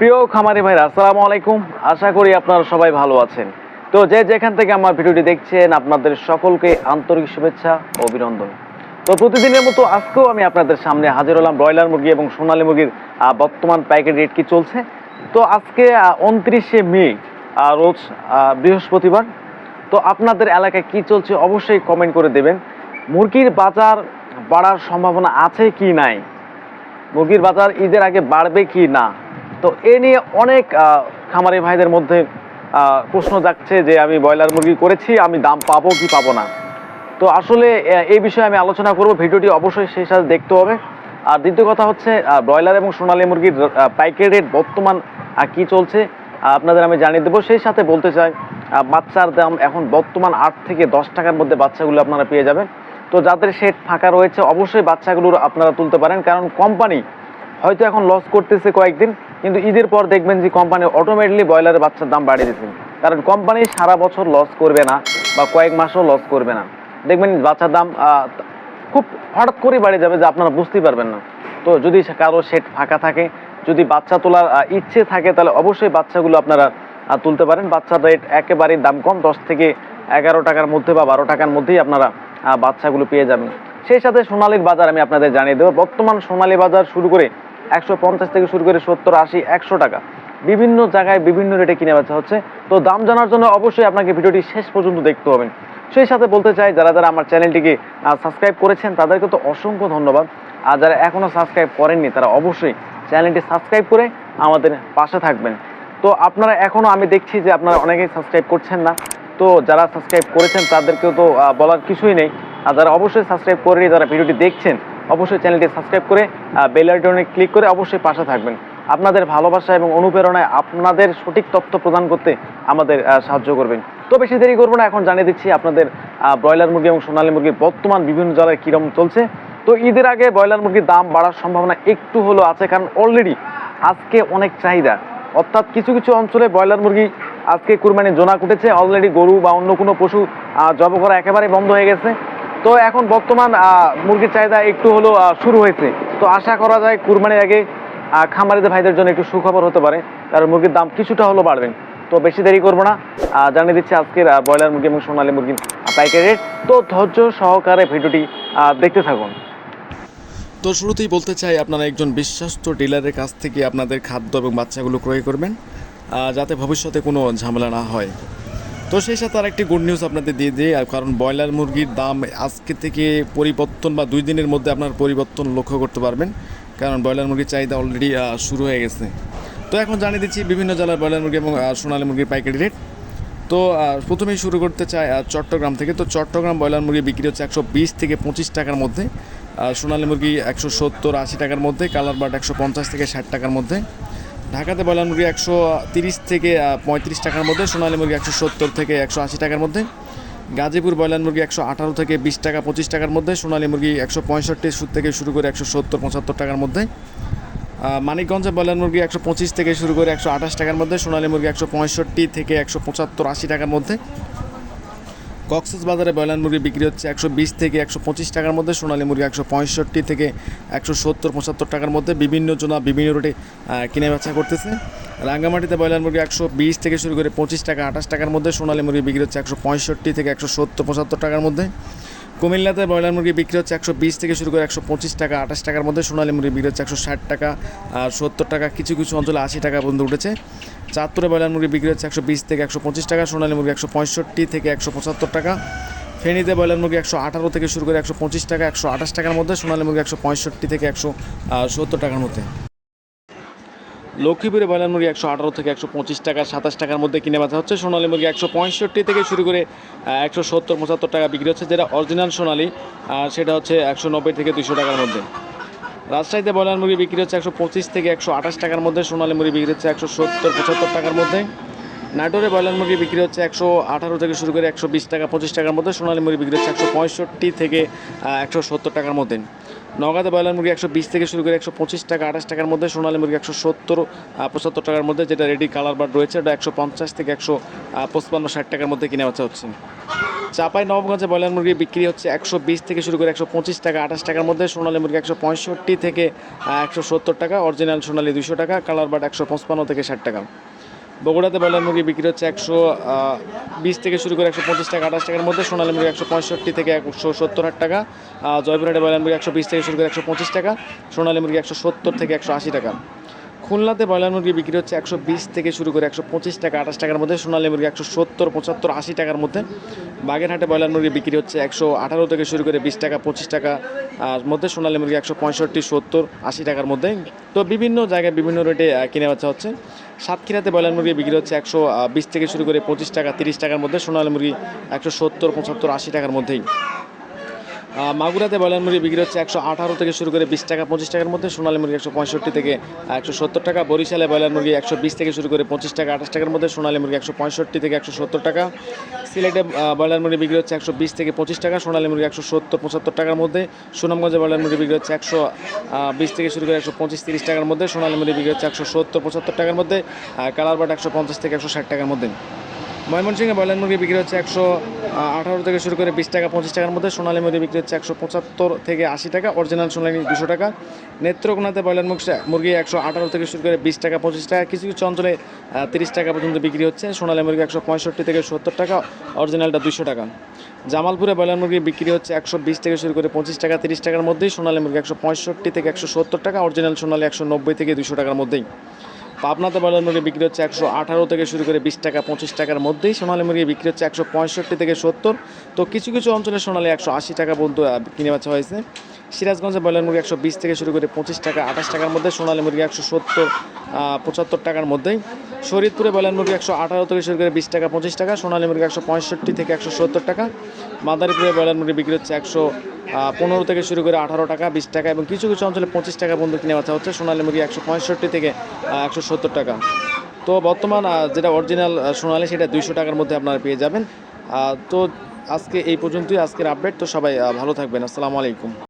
প্রিয় খামারি ভাইরা, আসসালামু আলাইকুম। আশা করি আপনারা সবাই ভালো আছেন। তো যে যেখান থেকে আমার ভিডিওটি দেখছেন, আপনাদের সকলকে আন্তরিক শুভেচ্ছা ও অভিনন্দন। তো প্রতিদিনের মতো আজকেও আমি আপনাদের সামনে হাজির হলাম ব্রয়লার মুরগি এবং সোনালী মুরগির বর্তমান প্যাকেট রেট কি চলছে। তো আজকে উনত্রিশে মে রোজ বৃহস্পতিবার। তো আপনাদের এলাকায় কি চলছে অবশ্যই কমেন্ট করে দেবেন। মুরগির বাজার বাড়ার সম্ভাবনা আছে কি নাই? মুরগির বাজার ঈদের আগে বাড়বে কি না? তো এ নিয়ে অনেক খামারি ভাইদের মধ্যে প্রশ্ন যাচ্ছে যে আমি ব্রয়লার মুরগি করেছি, আমি দাম পাবো কি পাবো না। তো আসলে এই বিষয়ে আমি আলোচনা করব, ভিডিওটি অবশ্যই সেই সাথে দেখতে হবে। আর দ্বিতীয় কথা হচ্ছে ব্রয়লার এবং সোনালী মুরগির পাইকারি রেট বর্তমান কি চলছে আপনাদের আমি জানিয়ে দেবো। সেই সাথে বলতে চাই বাচ্চার দাম এখন বর্তমান আট থেকে দশ টাকার মধ্যে বাচ্চাগুলো আপনারা পেয়ে যাবেন। তো যাদের শেড ফাঁকা রয়েছে, অবশ্যই বাচ্চাগুলোর আপনারা তুলতে পারেন, কারণ কোম্পানি হয়তো এখন লস করতেছে কয়েকদিন। কিন্তু ঈদের পর দেখবেন যে কোম্পানি অটোমেটিকলি ব্রয়লারের বাচ্চার দাম বাড়িয়ে দিচ্ছে। কারণ কোম্পানি সারা বছর লস করবে না বা কয়েক মাসও লস করবে না। দেখবেন বাচ্চার দাম খুব হঠাৎ করে বাড়িয়ে যাবে যে আপনারা বুঝতেই পারবেন না। তো যদি কারও সেট ফাঁকা থাকে, যদি বাচ্চা তোলার ইচ্ছে থাকে, তাহলে অবশ্যই বাচ্চাগুলো আপনারা তুলতে পারেন। বাচ্চার রেট একেবারেই দাম কম, দশ থেকে এগারো টাকার মধ্যে বা বারো টাকার মধ্যেই আপনারা বাচ্চাগুলো পেয়ে যাবেন। সেই সাথে সোনালির বাজার আমি আপনাদের জানিয়ে দেবো। বর্তমান সোনালি বাজার শুরু করে একশো পঞ্চাশ থেকে শুরু করে সত্তর, আশি, একশো টাকা। বিভিন্ন জায়গায় বিভিন্ন রেটে কিনে বেচা হচ্ছে। তো দাম জানার জন্য অবশ্যই আপনাকে ভিডিওটি শেষ পর্যন্ত দেখতে হবে। সেই সাথে বলতে চাই, যারা যারা আমার চ্যানেলটিকে সাবস্ক্রাইব করেছেন, তাদেরকে তো অসংখ্য ধন্যবাদ। আর যারা এখনও সাবস্ক্রাইব করেননি, তারা অবশ্যই চ্যানেলটি সাবস্ক্রাইব করে আমাদের পাশে থাকবেন। তো আপনারা এখনও আমি দেখছি যে আপনারা অনেকেই সাবস্ক্রাইব করছেন না। তো যারা সাবস্ক্রাইব করেছেন, তাদেরকেও তো বলার কিছুই নেই। আর যারা অবশ্যই সাবস্ক্রাইব করেনি, যারা ভিডিওটি দেখছেন অবশ্যই চ্যানেলটি সাবস্ক্রাইব করে বেল আইকনে ক্লিক করে অবশ্যই পাশে থাকবেন। আপনাদের ভালোবাসা এবং অনুপ্রেরণায় আপনাদের সঠিক তথ্য প্রদান করতে আমাদের সাহায্য করবেন। তো বেশি দেরি করব না, এখন জানিয়ে দিচ্ছি আপনাদের ব্রয়লার মুরগি এবং সোনালী মুরগির বর্তমান বিভিন্ন জায়গায় কীরকম চলছে। তো ঈদের আগে ব্রয়লার মুরগির দাম বাড়ার সম্ভাবনা একটু হলো আছে, কারণ অলরেডি আজকে অনেক চাহিদা। অর্থাৎ কিছু কিছু অঞ্চলে ব্রয়লার মুরগি আজকে কুরবানি জোনা কুটেছে অলরেডি গরু বা অন্য কোনো পশু জব করা একেবারে বন্ধ হয়ে গেছে। তো এখন বর্তমান মুরগির চাহিদা একটু হলো শুরু হয়েছে। তো আশা করা যায় কুরবানির আগে খামারিদের ভাইদের জন্য একটু সুখবর হতে পারে, কারণ মুরগির দাম কিছুটা হলো বাড়বেন তো বেশি দেরি করব না। জানিয়ে দিচ্ছি আজকের ব্রয়লার মুরগি এবং সোনালী মুরগির পাইকারি রেট। তো ধৈর্য সহকারে ভিডিওটি দেখতে থাকুন। তো শুরুতেই বলতে চাই, আপনারা একজন বিশ্বস্ত ডিলারের কাছ থেকে আপনাদের খাদ্য এবং বাচ্চাগুলো ক্রয় করবেন যাতে ভবিষ্যতে কোনো ঝামেলা না হয়। তো সেই সাথে আরেকটি গুড নিউজ আপনাদের দিয়ে দিই, আর কারণ ব্রয়লার মুরগির দাম আজকে থেকে পরিবর্তন বা দুই দিনের মধ্যে আপনার পরিবর্তন লক্ষ্য করতে পারবেন, কারণ ব্রয়লার মুরগির চাহিদা অলরেডি শুরু হয়ে গেছে। তো এখন জানিয়ে দিচ্ছি বিভিন্ন জেলার ব্রয়লার মুরগি এবং সোনালী মুরগির পাইকারি রেট তো প্রথমেই শুরু করতে চাই চট্টগ্রাম থেকে। তো চট্টগ্রাম ব্রয়লার মুরগি বিক্রি হচ্ছে একশো বিশ থেকে পঁচিশ টাকার মধ্যে, আর সোনালী মুরগি একশো সত্তর আশি টাকার মধ্যে, কালার বাট একশো পঞ্চাশ থেকে ষাট টাকার মধ্যে। ঢাকাতে ব্রয়লার মুরগি একশো তিরিশ থেকে পঁয়ত্রিশ টাকার মধ্যে, সোনালী মুরগি একশো সত্তর থেকে একশো আশি টাকার মধ্যে। গাজীপুর ব্রয়লার মুরগি একশো আঠারো থেকে বিশ টাকা, পঁচিশ টাকার মধ্যে, সোনালী মুরগি একশো পঁয়ষট্টি থেকে শুরু করে একশো সত্তর, পঁচাত্তর টাকার মধ্যে। মানিকগঞ্জে ব্রয়লার মুরগি একশো পঁচিশ থেকে শুরু করে একশো আঠাশ টাকার মধ্যে, সোনালী মুরগি একশো পঁয়ষট্টি থেকে একশো পঁচাত্তর আশি টাকার মধ্যে। কক্সেস বাজারে ব্রয়লার মুরগি বিক্রি হচ্ছে একশো বিশ থেকে একশো পঁচিশ টাকার মধ্যে, সোনালী মুরগি একশো পঁয়ষট্টি থেকে একশো সত্তর, পঁচাত্তর টাকার মধ্যে বিভিন্ন জনা বিভিন্ন রোটে কিনে বেচা করতেছে। রাঙ্গামাটিতে ব্রয়লার মুরগি একশো বিশ থেকে শুরু করে পঁচিশ টাকা, আঠাশ টাকার মধ্যে, সোনালী মুরগি বিক্রি হচ্ছে একশো পঁয়ষট্টি থেকে একশো সত্তর, পঁচাত্তর টাকার মধ্যে। কুমিল্লাতে ব্রয়লার মুরগি বিক্রি হচ্ছে একশো বিশ থেকে শুরু করে একশো পঁচিশ টাকা, আঠাশ টাকার মধ্যে, সোনালী মুরগি বিক্রি হচ্ছে একশো ষাট টাকা, আর সত্তর টাকা, কিছু কিছু অঞ্চলে আশি টাকা পর্যন্ত উঠেছে। চাঁদপুরে ব্রয়লার মুরগি বিক্রি হচ্ছে একশো বিশ থেকে একশো পঁচিশ টাকা, সোনালী মুরগি একশো পঁয়ষট্টি থেকে একশো পঁচাত্তর টাকা, ফেনীতে ব্রয়লার মুরগি একশো আঠারো থেকে শুরু করে একশো পঁচিশ টাকা, একশো আঠাশ টাকার মধ্যে, সোনালী মুরগি একশো পঁয়ষট্টি থেকে একশো সত্তর টাকার মধ্যে। লক্ষ্মীপুরে ব্রয়লার মুরগি একশো আঠারো থেকে একশো পঁচিশ টাকা, সাতাশ টাকার মধ্যে কিনে বেচা হচ্ছে, সোনালী মুরগি একশো পঁয়ষট্টি থেকে শুরু করে একশো সত্তর পঁচাত্তর টাকা বিক্রি হচ্ছে, যেটা অরিজিনাল সোনালী সেটা হচ্ছে একশো নব্বই থেকে দুশো টাকার মধ্যে। রাজশাহীতে ব্রয়লার মুরগি বিক্রি হচ্ছে একশো পঁচিশ থেকে একশো আঠাশ টাকার মধ্যে, সোনালী মুরগি বিক্রি হচ্ছে একশো সত্তর, পঁচাত্তর টাকার মধ্যে। নাটোরে ব্রয়লার মুরগি বিক্রি হচ্ছে একশো আঠারো থেকে শুরু করে একশো বিশ টাকা, পঁচিশ টাকার মধ্যে, সোনালী মুরগি বিক্রি হচ্ছে একশো পঁয়ষট্টি থেকে একশো সত্তর টাকার মধ্যে। নগাঁতে ব্রয়লার মুরগি একশো বিশ থেকে শুরু করে একশো পঁচিশ টাকা, আঠাশ টাকার মধ্যে, সোনালী মুরগি একশো সত্তর পঁচাত্তর টাকার মধ্যে, যেটা রেডি কালার বার রয়েছে, ওটা একশো পঞ্চাশ থেকে একশো পঁচপান্ন, ষাট টাকার মধ্যে কিনে বেচা হচ্ছে। চাপাই নবগঞ্জে ব্রয়লার মুরগি বিক্রি হচ্ছে একশো বিশ থেকে শুরু করে একশো পঁচিশ টাকা, আঠাশ টাকার মধ্যে। সোনালী মুরগি একশো পঁয়ষট্টি থেকে একশো সত্তর টাকা, অরিজিনাল সোনালী দুশো টাকা, কালার বাট একশো পঁচপান্ন থেকে ষাট টাকা। বগুড়াতে ব্রয়লার মুরগি বিক্রি হচ্ছে একশো বিশ থেকে শুরু করে একশো পঁচিশ টাকা, আঠাশ টাকার মধ্যে। সোনালী মুরগি একশো পঁয়ষট্টি থেকে একশো সত্তর হাজার টাকা জয়পুরহাটে ব্রয়লার মুরগি একশো বিশ থেকে শুরু করে একশো পঁচিশ টাকা, সোনালী মুরগি একশো সত্তর থেকে একশো আশি টাকা। খুলনাতে ব্রয়লার মুরগি বিক্রি হচ্ছে একশো বিশ থেকে শুরু করে একশো পঁচিশ টাকা, আঠাশ টাকার মধ্যে, সোনালী মুরগি একশো সত্তর, পঁচাত্তর, আশি টাকার মধ্যে। বাগেরহাটে ব্রয়লার মুরগি বিক্রি হচ্ছে একশো আঠারো থেকে শুরু করে বিশ টাকা, পঁচিশ টাকা আর মধ্যে, সোনালী মুরগি একশো পঁয়ষট্টি, সত্তর, আশি টাকার মধ্যে। তো বিভিন্ন জায়গায় বিভিন্ন রেটে কিনে বাচ্চা হচ্ছে। সাতক্ষীরাতে ব্রয়লার মুরগি বিক্রি হচ্ছে একশো বিশ থেকে শুরু করে পঁচিশ টাকা, তিরিশ টাকার মধ্যে, সোনালী মুরগি একশো সত্তর, পঁচাত্তর, আশি টাকার মধ্যেই। মাগুরাতে ব্রয়লার মুরগি বিক্রি হচ্ছে একশো আঠারো থেকে শুরু করে বিশ টাকা, পঁচিশ টাকার মধ্যে। সোনালী মুরগি একশো পঁয়ষট্টি থেকে একশো সত্তর টাকা। বরিশালে ব্রয়লার মুরগি একশো বিশ থেকে শুরু করে পঁচিশ টাকা, আঠাশ টাকার মধ্যে। সোনালী মুরগি একশো পঁয়ষট্টি থেকে একশো সত্তর টাকা। সিলেটে ব্রয়লার মুরগি বিক্রি হচ্ছে একশো বিশ থেকে পঁচিশ টাকা। সোনালী মুরগি একশো সত্তর, পঁচাত্তর টাকার মধ্যে। সুনামগঞ্জে ব্রয়লার মুরগি বিক্রি হচ্ছে একশো বিশ থেকে শুরু করে একশো পঁচিশ, তিরিশ টাকার মধ্যে। সোনালী মুরগি বিক্রি হচ্ছে একশো সত্তর, পঁচাত্তর টাকার মধ্যে। আর কালার বাট একশো পঞ্চাশ থেকে একশো ষাট টাকার মধ্যে। ময়মনসিংহে ব্রয়লার মুরগি বিক্রি হচ্ছে একশো আঠারো থেকে শুরু করে বিশ টাকা, পঁচিশ টাকার মধ্যে। সোনালী মুরগি বিক্রি হচ্ছে একশো পঁচাত্তর থেকে আশি টাকা, অরিজিনাল সোনালী দুশো টাকা। নেত্রকোনাতে ব্রয়লার মুরগি- মুরগি একশো আঠারো থেকে শুরু করে বিশ টাকা, পঁচিশ টাকা, কিছু কিছু অঞ্চলে তিরিশ টাকা পর্যন্ত বিক্রি হচ্ছে। সোনালী মুরগি একশো পঁয়ষট্টি থেকে সত্তর টাকা, অরিজিনালটা দুশো টাকা। জামালপুরে ব্রয়লার মুরগি বিক্রি হচ্ছে একশো বিশ থেকে শুরু করে পঁচিশ টাকা, তিরিশ টাকার মধ্যেই। সোনালী মুরগি একশো পঁয়ষট্টি থেকে একশো সত্তর টাকা, অরিজিনাল সোনালী একশো নব্বই থেকে দুশো টাকার মধ্যেই। পাবনাতে ব্রয়লার মুরগি বিক্রি হচ্ছে একশো আঠারো থেকে শুরু করে বিশ টাকা, পঁচিশ টাকার মধ্যেই। সোনালি মুরগি বিক্রি হচ্ছে একশো পঁয়ষট্টি থেকে সত্তর। তো কিছু কিছু অঞ্চলে সোনালী একশো আশি টাকা পর্যন্ত কিনে বেচা হয়েছে। সিরাজগঞ্জে ব্রয়লার মুরগি একশো বিশ থেকে শুরু করে পঁচিশ টাকা, আঠাশ টাকার মধ্যে, সোনালী মুরগি একশো সত্তর পঁচাত্তর টাকার মধ্যেই। শরীরপুরে ব্রয়লার মুরগি একশো আঠারো থেকে শুরু করে বিশ টাকা, পঁচিশ টাকা, সোনালী মুরগি একশো পঁয়ষট্টি থেকে একশো সত্তর টাকা, মাদারীপুরে ব্রয়লার মুরগি বিক্রি হচ্ছে একশো পনেরো থেকে শুরু করে আঠারো টাকা, বিশ টাকা এবং কিছু কিছু অঞ্চলে পঁচিশ টাকা পর্যন্ত কিনে বাচ্চা হচ্ছে, সোনালী মুরগি একশো পঁয়ষট্টি থেকে একশো সত্তর টাকা। তো বর্তমান যেটা অরিজিনাল সোনালী, সেটা দুইশো টাকার মধ্যে আপনারা পেয়ে যাবেন। তো আজকে এই পর্যন্তই, আজকের আপডেট তো সবাই ভালো থাকবেন, আসসালামু আলাইকুম।